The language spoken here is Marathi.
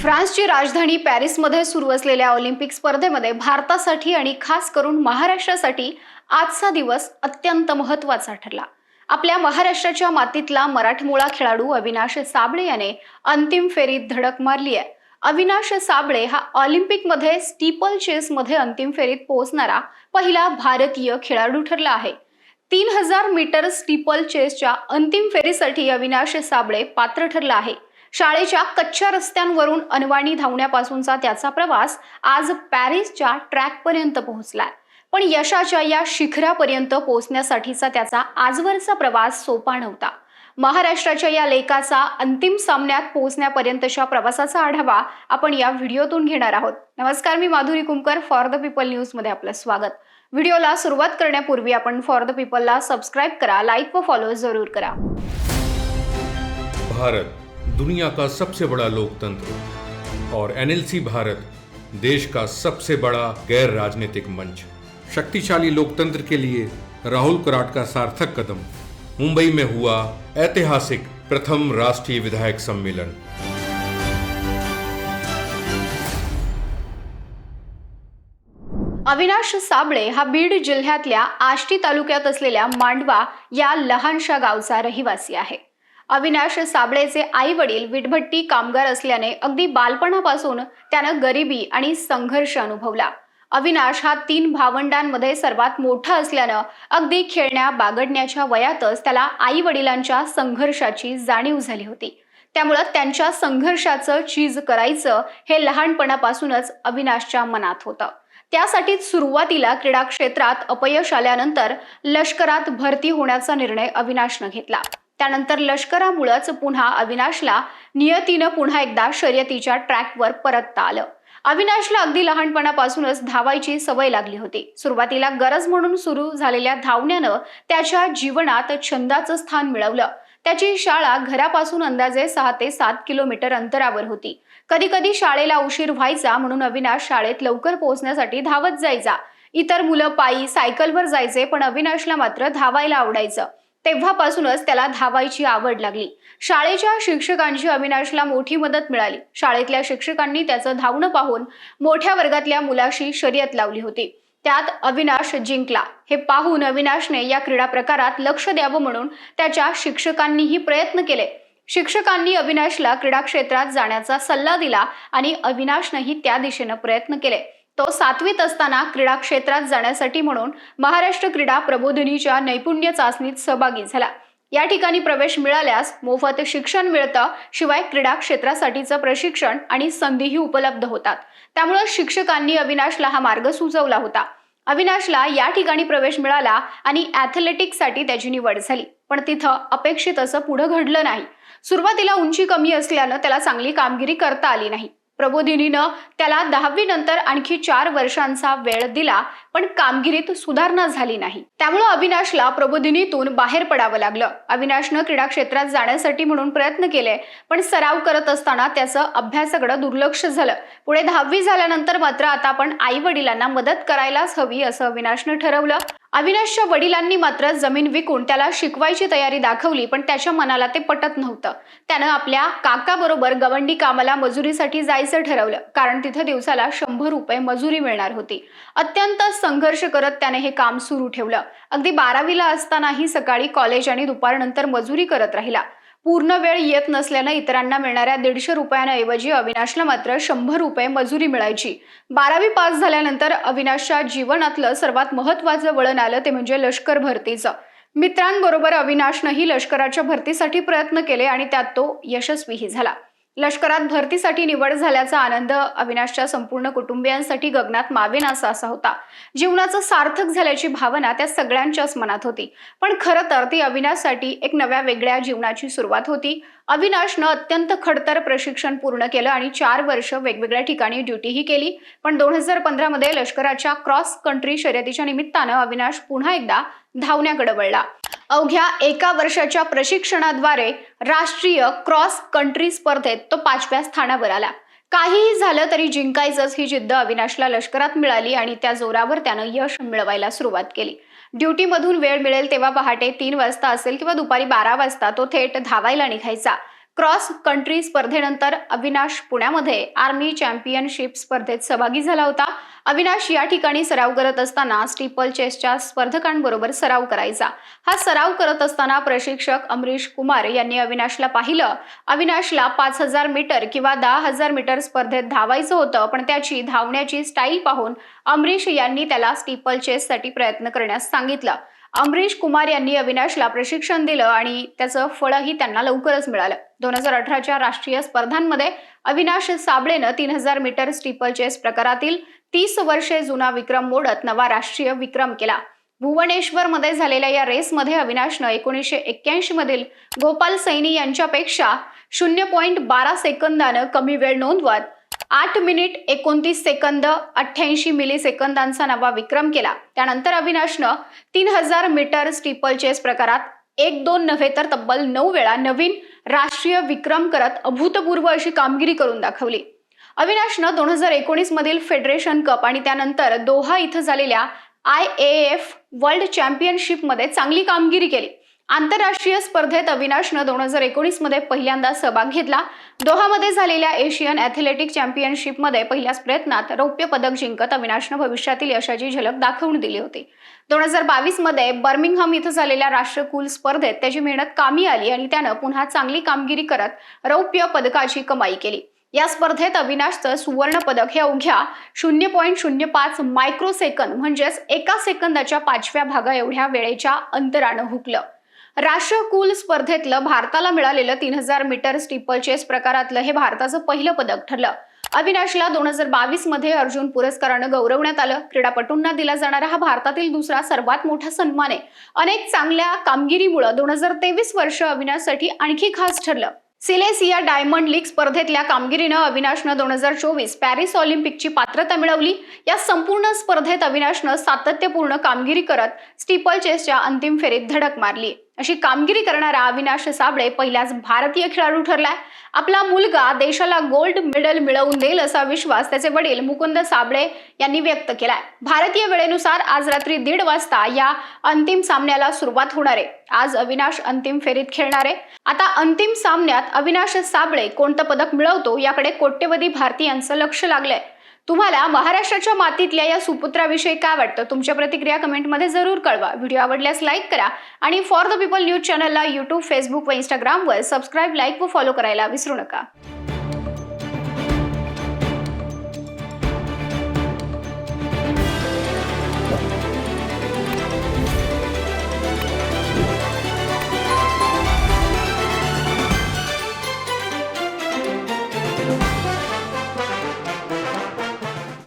फ्रान्सची राजधानी पॅरिसमध्ये सुरू असलेल्या ऑलिम्पिक स्पर्धेमध्ये भारतासाठी आणि खास करून महाराष्ट्रासाठी आजचा दिवस अत्यंत महत्त्वाचा ठरला. आपल्या महाराष्ट्राच्या मातीतला मराठमोळा खेळाडू अविनाश साबळे याने अंतिम फेरीत धडक मारली आहे. अविनाश साबळे हा ऑलिम्पिकमध्ये स्टीपल चेसमध्ये अंतिम फेरीत पोहोचणारा पहिला भारतीय खेळाडू ठरला आहे. तीन हजार मीटर स्टीपल चेसच्या अंतिम फेरीसाठी अविनाश साबळे पात्र ठरला आहे. शाळेच्या कच्च्या रस्त्यांवरून अनवाणी धावण्यापासूनचा त्याचा प्रवास आज पॅरिसच्या ट्रॅकपर्यंत पोहोचलाय. पण यशाच्या या शिखरापर्यंत पोहोचण्यासाठीचा त्याचा आजवरचा प्रवास सोपा नव्हता. महाराष्ट्राच्या या लेखाचा अंतिम सामन्यात पोहोचण्यापर्यंतच्या प्रवासाचा आढावा आपण या व्हिडिओतून घेणार आहोत. नमस्कार मी Madhuri Kumkar for the people न्यूजमध्ये आपलं स्वागत. व्हिडिओला सुरुवात करण्यापूर्वी आपण फॉर द पीपलला सबस्क्राईब करा लाईक व फॉलो जरूर करा. भारत दुनिया का सबसे बड़ा लोकतंत्र और एनएलसी भारत देश का सबसे बड़ा गैर राजनीतिक मंच। शक्तिशाली लोकतंत्र के लिए राहुल कराट का सार्थक कदम। मुंबई में हुआ ऐतिहासिक प्रथम राष्ट्रीय विधायक सम्मेलन। अविनाश साबळे हा बीड जिल्ह्यातल्या आष्टी तालुक्यात असलेल्या मांडवा या लहानशा गावचा रहिवासी आहे. अविनाश साबळेचे आई वडील विटभट्टी कामगार असल्याने अगदी बालपणापासून त्यानं गरिबी आणि संघर्ष अनुभवला. अविनाश हा तीन भावंडांमध्ये सर्वात मोठा असल्यानं अगदी खेळण्या बागडण्याच्या वयातच त्याला आई वडिलांच्या संघर्षाची जाणीव झाली होती. त्यामुळं त्यांच्या संघर्षाचं चीज करायचं हे लहानपणापासूनच अविनाशच्या मनात होतं. त्यासाठीच सुरुवातीला क्रीडा क्षेत्रात अपयश आल्यानंतर लष्करात भरती होण्याचा निर्णय अविनाशनं घेतला. त्यानंतर लष्करामुळंच पुन्हा अविनाशला नियतीनं पुन्हा एकदा शर्यतीच्या ट्रॅकवर परतता आलं. अविनाशला अगदी लहानपणापासूनच धावायची सवय लागली होती. सुरुवातीला गरज म्हणून सुरू झालेल्या धावण्यानं त्याच्या जीवनात छंदाचं स्थान मिळवलं. त्याची शाळा घरापासून अंदाजे सहा ते सात किलोमीटर अंतरावर होती. कधी कधी शाळेला उशीर व्हायचा म्हणून अविनाश शाळेत लवकर पोहोचण्यासाठी धावत जायचा. इतर मुलं पायी सायकलवर जायचे पण अविनाशला मात्र धावायला आवडायचं. तेव्हापासूनच त्याला धावायची आवड लागली. शाळेच्या शिक्षकांची अविनाशला मोठी मदत मिळाली. शाळेतल्या शिक्षकांनी त्याचं धावणं पाहून मोठ्या वर्गातल्या मुलाशी शर्यत लावली होती. त्यात अविनाश जिंकला. हे पाहून अविनाशने या क्रीडा प्रकारात लक्ष द्यावं म्हणून त्याच्या शिक्षकांनीही प्रयत्न केले. शिक्षकांनी अविनाशला क्रीडा क्षेत्रात जाण्याचा सल्ला दिला आणि अविनाशनंही त्या दिशेनं प्रयत्न केले. तो सातवीत असताना क्रीडा क्षेत्रात जाण्यासाठी म्हणून महाराष्ट्र क्रीडा प्रबोधिनीच्या नैपुण्य चाचणीत सहभागी झाला. या ठिकाणी प्रवेश मिळाल्यास मोफत शिक्षण मिळतं शिवाय क्रीडा क्षेत्रासाठीचं प्रशिक्षण आणि संधीही उपलब्ध होतात. त्यामुळं शिक्षकांनी अविनाशला हा मार्ग सुचवला होता. अविनाशला या ठिकाणी प्रवेश मिळाला आणि ॲथलेटिक्ससाठी त्याची निवड झाली. पण तिथं अपेक्षित असं पुढं घडलं नाही. सुरुवातीला उंची कमी असल्यानं त्याला चांगली कामगिरी करता आली नाही. प्रबोधिनीनं त्याला दहावी नंतर आणखी चार वर्षांचा वेळ दिला. पण कामगिरीत सुधारणा झाली नाही. त्यामुळं अविनाशला प्रबोधिनीतून बाहेर पडावं लागलं. अविनाशनं क्रीडा क्षेत्रात जाण्यासाठी म्हणून प्रयत्न केले पण सराव करत असताना त्याचं अभ्यासाकडं दुर्लक्ष झालं. पुढे दहावी झाल्यानंतर मात्र आता आपण आई वडिलांना मदत करायलाच हवी असं अविनाशनं ठरवलं. अविनाशच्या वडिलांनी मात्र जमीन विकून त्याला शिकवायची तयारी दाखवली पण त्याच्या मनाला ते पटत नव्हतं. त्यानं आपल्या काकाबरोबर गवंडी कामाला मजुरीसाठी जायचं ठरवलं कारण तिथं दिवसाला शंभर रुपये मजुरी मिळणार होती. अत्यंत संघर्ष करत त्याने हे काम सुरू ठेवलं. अगदी बारावीला असतानाही सकाळी कॉलेज आणि दुपारनंतर मजुरी करत राहिला. पूर्ण वेळ येत नसल्यानं इतरांना मिळणाऱ्या दीडशे रुपयांऐवजी अविनाशला मात्र शंभर रुपये मजुरी मिळायची. बारावी पास झाल्यानंतर अविनाशच्या जीवनातलं सर्वात महत्त्वाचं वळण आलं ते म्हणजे लष्कर भरतीचं. मित्रांबरोबर अविनाशनंही लष्कराच्या भरतीसाठी प्रयत्न केले आणि त्यात तो यशस्वीही झाला. लष्करात भरतीसाठी निवड झाल्याचा आनंद अविनाशच्या संपूर्ण कुटुंबियांसाठी गगनात मावेनासा असा होता. जीवनाचं सार्थक झाल्याची भावना त्या सगळ्यांच्याच मनात होती. पण खरं तर ती अविनाशसाठी एक नव्या वेगळ्या जीवनाची सुरुवात होती. अविनाशनं अत्यंत खडतर प्रशिक्षण पूर्ण केलं आणि चार वर्ष वेगवेगळ्या ठिकाणी ड्युटीही केली. पण दोन हजार पंधरामध्ये लष्कराच्या क्रॉस कंट्री शर्यतीच्या निमित्तानं अविनाश पुन्हा एकदा धावण्याकडे वळला. अवघ्या एका वर्षाच्या प्रशिक्षणाद्वारे राष्ट्रीय क्रॉस कंट्री स्पर्धेत तो पाचव्या स्थानावर आला. काहीही झालं तरी जिंकायचंच ही जिद्द अविनाशला लष्करात मिळाली आणि त्या जोरावर त्यानं यश मिळवायला सुरुवात केली. ड्युटीमधून वेळ मिळेल तेव्हा पहाटे तीन वाजता असेल किंवा दुपारी बारा वाजता तो थेट धावायला निघायचा. क्रॉस कंट्री स्पर्धेनंतर अविनाश पुण्यामध्ये आर्मी चॅम्पियनशिप स्पर्धेत सहभागी झाला होता. अविनाश या ठिकाणी सराव करत असताना स्टीपल चेसच्या स्पर्धकांबरोबर सराव करायचा. हा सराव करत असताना प्रशिक्षक अमरीश कुमार यांनी अविनाशला पाहिलं. अविनाशला पाच हजार मीटर किंवा दहा हजार मीटर स्पर्धेत धावायचं होतं पण त्याची धावण्याची स्टाईल पाहून अमरीश यांनी त्याला स्टीपल चेससाठी प्रयत्न करण्यास सांगितलं. अमरीश कुमार यांनी अविनाशला प्रशिक्षण दिलं आणि त्याचं फळही त्यांना लवकरच मिळालं. दोन हजार अठराच्या राष्ट्रीय स्पर्धांमध्ये अविनाश साबळेनं तीन हजार मीटर स्टीपल चेस प्रकारातील तीस वर्षे जुना विक्रम मोडत नवा राष्ट्रीय विक्रम केला. भुवनेश्वरमध्ये झालेल्या या रेसमध्ये अविनाशनं एकोणीसशे एक्क्याऐंशी मधील गोपाल सैनी यांच्यापेक्षा शून्य पॉईंट बारा सेकंदानं कमी वेळ नोंदवत आठ मिनिट एकोणतीस सेकंद अठ्ठ्याऐंशी मिली सेकंदांचा नवा विक्रम केला. त्यानंतर अविनाशनं तीन हजार मीटर स्टीपल चेस प्रकारात एक दोन नव्हे तर तब्बल नऊ वेळा नवीन राष्ट्रीय विक्रम करत अभूतपूर्व अशी कामगिरी करून दाखवली. अविनाशनं दोन हजार एकोणीस मधील फेडरेशन कप आणि त्यानंतर दोहा इथं झालेल्या आय ए एफ वर्ल्ड चॅम्पियनशिपमध्ये चांगली कामगिरी केली. आंतरराष्ट्रीय स्पर्धेत अविनाशनं दोन हजार एकोणीसमध्ये पहिल्यांदा सहभाग घेतला. दोहामध्ये झालेल्या एशियन ॲथलेटिक चॅम्पियनशिपमध्ये पहिल्याच प्रयत्नात रौप्य पदक जिंकत अविनाशनं भविष्यातील यशाची झलक दाखवून दिली होती. दोन हजार बावीसमध्ये बर्मिंगहम इथं झालेल्या राष्ट्रकुल स्पर्धेत त्याची मेहनत कामी आली आणि त्यानं पुन्हा चांगली कामगिरी करत रौप्य पदकाची कमाई केली. या स्पर्धेत अविनाशचं सुवर्ण पदक हे अवघ्या शून्य पॉईंट शून्य पाच मायक्रो सेकंद म्हणजेच एका सेकंदाच्या पाचव्या भागा एवढ्या वेळेच्या अंतरानं हुकलं. राष्ट्रकुल स्पर्धेतलं भारताला मिळालेलं तीन हजार मीटर स्टीपल चेस प्रकारातलं हे भारताचं पहिलं पदक ठरलं. अविनाशला दोन हजार बावीसमध्ये अर्जुन पुरस्कारानं गौरवण्यात आलं. क्रीडापटूंना दिला जाणारा हा भारतातील दुसरा सर्वात मोठा सन्मान आहे. अनेक चांगल्या कामगिरीमुळे दोन हजार तेवीस वर्ष अविनाशसाठी आणखी खास ठरलं. सिलेसिया डायमंड लीग स्पर्धेतल्या कामगिरीनं अविनाशनं दोन हजार चोवीस पॅरिस ऑलिम्पिकची पात्रता मिळवली. या संपूर्ण स्पर्धेत अविनाशनं सातत्यपूर्ण कामगिरी करत स्टीपल चेसच्या अंतिम फेरीत धडक मारली. अशी कामगिरी करणारा अविनाश साबळे पहिलाच भारतीय खेळाडू ठरलाय. आपला मुलगा देशाला गोल्ड मेडल मिळवून देईल असा विश्वास त्याचे वडील मुकुंद साबळे यांनी व्यक्त केलाय. भारतीय वेळेनुसार आज रात्री दीड वाजता या अंतिम सामन्याला सुरुवात होणार आहे. आज अविनाश अंतिम फेरीत खेळणार आहे. आता अंतिम सामन्यात अविनाश साबळे कोणतं पदक मिळवतो याकडे कोट्यवधी भारतीयांचं लक्ष लागलंय. तुम्हाला महाराष्ट्राच्या मातीतल्या या सुपुत्राविषयी काय वाटतं? तुमच्या प्रतिक्रिया कमेंटमध्ये जरूर कळवा. व्हिडिओ आवडल्यास लाईक करा आणि फॉर द पीपल न्यूज चॅनलला यूट्यूब फेसबुक व इंस्टाग्रामवर सबस्क्राईब लाईक व फॉलो करायला विसरू नका.